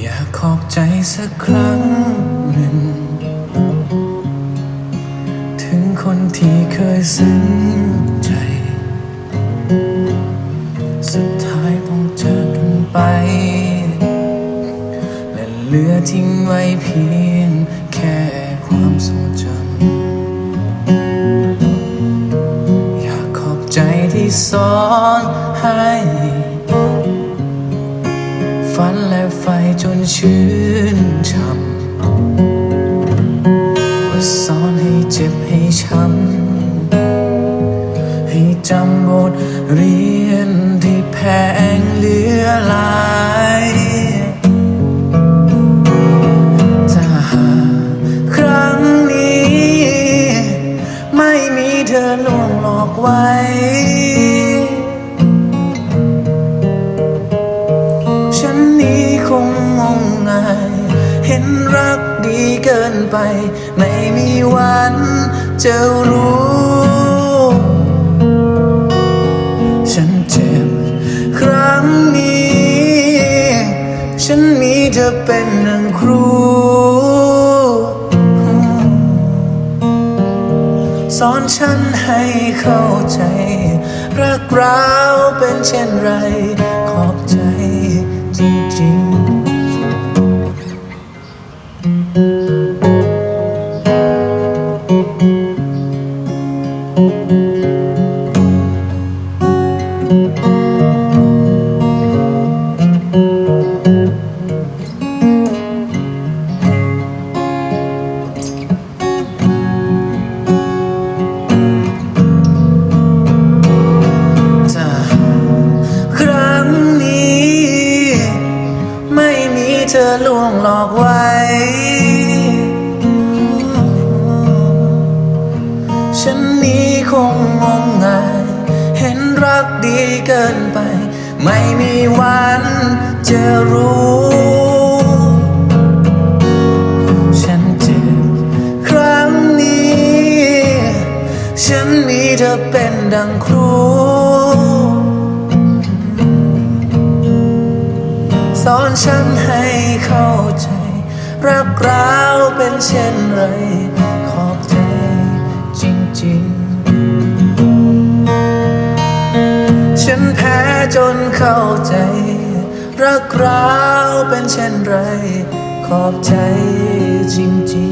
อยากขอบใจสักครั้งหนึ่ง ถึงคนที่เคยซึ้งใจ สุดท้ายต้องจากกันไป และเหลือทิ้งไว้เพียง สอนให้ ฝันและไฟจนชื่นช่ำว่าสอนให้เจ็บให้ช้ำให้จำบทเรียน ธอลวงหลอกไว้ ฉันนี้คงงงงาย เห็นรักดีเกินไป ไม่มีวันจะรู้ ฉันเจ็บครั้งนี้ ฉันมีเธอเป็นหนึ่งครู ฉันให้เข้าใจ รักเราเป็นเช่นไรขอบใจจ เธอลวงหลอกไว้ ฉันนี้คงงงงายเห็นรักดีเกินไป ไม่มีวันจะรู้ ฉันเจ็บครั้งนี้ ฉันมีเธอเป็นดังครู ฉันให้เข้าใจ รักเราเป็นเช่นไร ขอบใจจริงๆ ฉันแพ้จนเข้าใจ รักเราเป็นเช่นไร ขอบใจจริงๆ